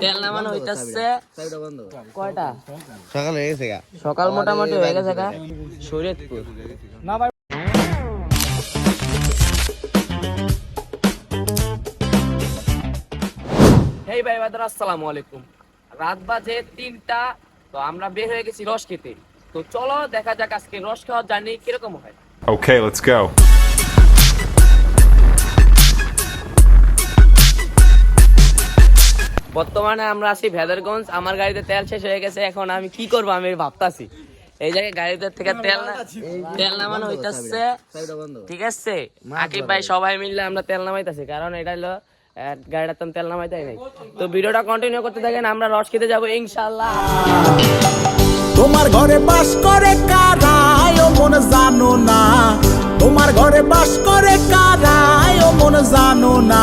তেল নামানো হইতাছে। কয়টা? সকালে গেছে সকাল মোটামুটি হয়ে গেছে গা। শরীয়তপুর। হেই ভাই বাদার আসসালামু আলাইকুম। রাত বাজে তিনটা তো আমরা বের হয়ে গেছি রস খেতে। তো চলো দেখা যাক আজকে রস খাওয়ার জার্নি কীরকম হয়। Okay, let's go. বর্তমানে আমরা আছি ভেদারগঞ্জ আমার গাড়িতে তেল শেষ হয়ে গেছে এখন আমি কি করব আমি ভাবতাছি। এই জায়গায় গাড়িতে থেকে তেল তেল নামানো হইতাছে ঠিক আছে? আকিব ভাই সবাই মিললে আমরা তেল নামাইতাছি কারণ এটা হলো আহ, গাড়িটার তো তেল নামাইতাই নাই। তো ভিডিওটা কন্টিনিউ করতে থাকেন আমরা রস খেতে যাব ইনশাল্লাহ তোমার ঘরে বাস করে কারায় মন জানো না। তোমার ঘরে বাস করে কারায় মন জানো না।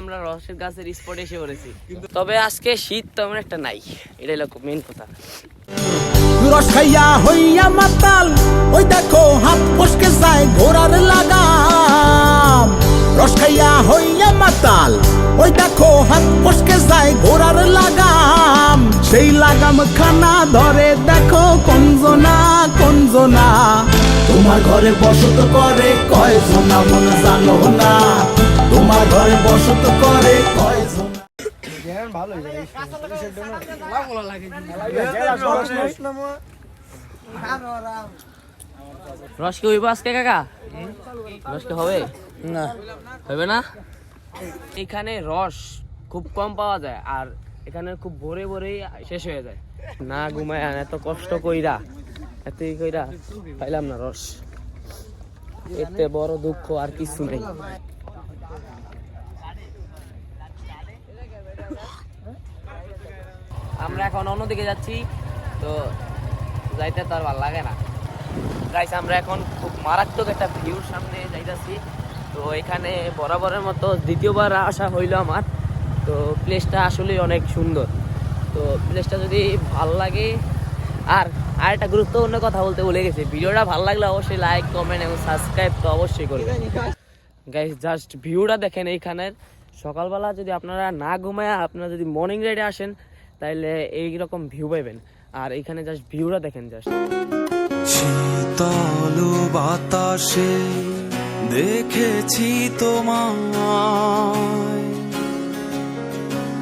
আমরা গাছের এসে তবে আজকে শীত তেমন একটা নাই। এটাই মেন কথা। হইয়া মাতাল, ওই দেখো লাগাম। হইয়া মাতাল, ওই দেখো যায় লাগাম। সেই লাগাম খানা ধরে দেখো কঞ্জনা কঞ্জনা তোমার ঘরে বসত করে কয়জনা মন জানো না? তোমার ঘরে বসত করে কয়জনা রস কি হইব আজকে কাকা? রস কি হবে? না। হবে না? এখানে রস খুব কম পাওয়া যায় আর এখানে খুব ভোরে ভোরেই শেষ হয়ে যায়। না ঘুমায় এত কষ্ট কইরা এত ই কইরা পাইলাম না রস। এতে বড় দুঃখ আর কিছু নেই। আমরা এখন অন্যদিকে যাচ্ছি, তো যাইতে তো আর ভালো লাগে না। গাইস আমরা এখন খুব মারাত্মক একটা ভিউর সামনে যাইতাছি। তো এখানে বরাবরের মতো দ্বিতীয়বার আসা হইল আমার। তো প্লেসটা আসলে অনেক সুন্দর। তো প্লেসটা যদি ভালো লাগে আর আর একটা গুরুত্বপূর্ণ কথা বলতে ভুলে গেছি। ভিডিওটা ভালো লাগলে অবশ্যই লাইক কমেন্ট এবং সাবস্ক্রাইব তো অবশ্যই করবেন। গাইস জাস্ট ভিউটা দেখেন এইখানের সকালবেলা যদি আপনারা না ঘুমায়, আপনারা যদি মর্নিং রাইডে আসেন তাহলে এইরকম ভিউ পাবেন আর এইখানে জাস্ট ভিউটা দেখেন জাস্ট শীতল বাতাসে দেখেছি তোমায়।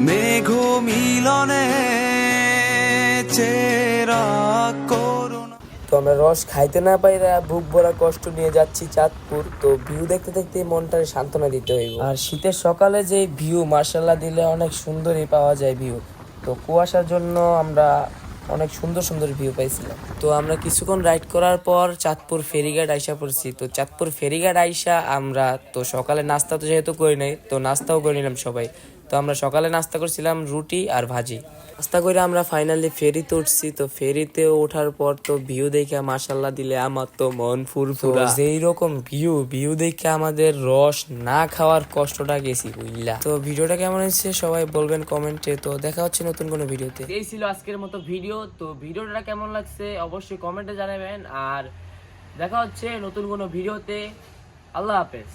মেঘ মিলনে তো আমরা রস খাইতে না পাইরা বুক ভরা কষ্ট নিয়ে যাচ্ছি চাঁদপুর। তো ভিউ দেখতে দেখতে মনটারে সান্ত্বনা দিতে হইব। আর শীতের সকালে যে ভিউ মার্শাল্লাহ দিলে অনেক সুন্দরই পাওয়া যায় ভিউ তো কুয়াশার জন্য আমরা অনেক সুন্দর সুন্দর ভিউ পাইছিলাম। তো আমরা কিছুক্ষণ রাইড করার পর চাঁদপুর ফেরিঘাট আইসা পড়ছি। তো চাঁদপুর ফেরিঘাট আইসা আমরা, তো সকালে নাস্তা তো যেহেতু করি নাই, তো নাস্তাও করে নিলাম সবাই। তো আমরা সকালে নাস্তা করছিলাম রুটি আর ভাজি। নাস্তা করে আমরা ফাইনালি ফেরিতে উঠছি তো ফেরিতে ওঠার পর তো ভিউ দেখে মাসাল্লাহ দিলে আমার তো মন ফুরফুরা। যেই রকম ভিউ ভিউ দেখে আমাদের রস না খাওয়ার কষ্টটা গেছি বুঝলা তো ভিডিওটা কেমন হয়েছে সবাই বলবেন কমেন্টে। তো দেখা হচ্ছে নতুন কোনো ভিডিওতে। এই ছিল আজকের মতো ভিডিও। তো ভিডিওটা কেমন লাগছে অবশ্যই কমেন্টে জানাবেন। আর দেখা হচ্ছে নতুন কোনো ভিডিওতে। আল্লাহ হাফেজ।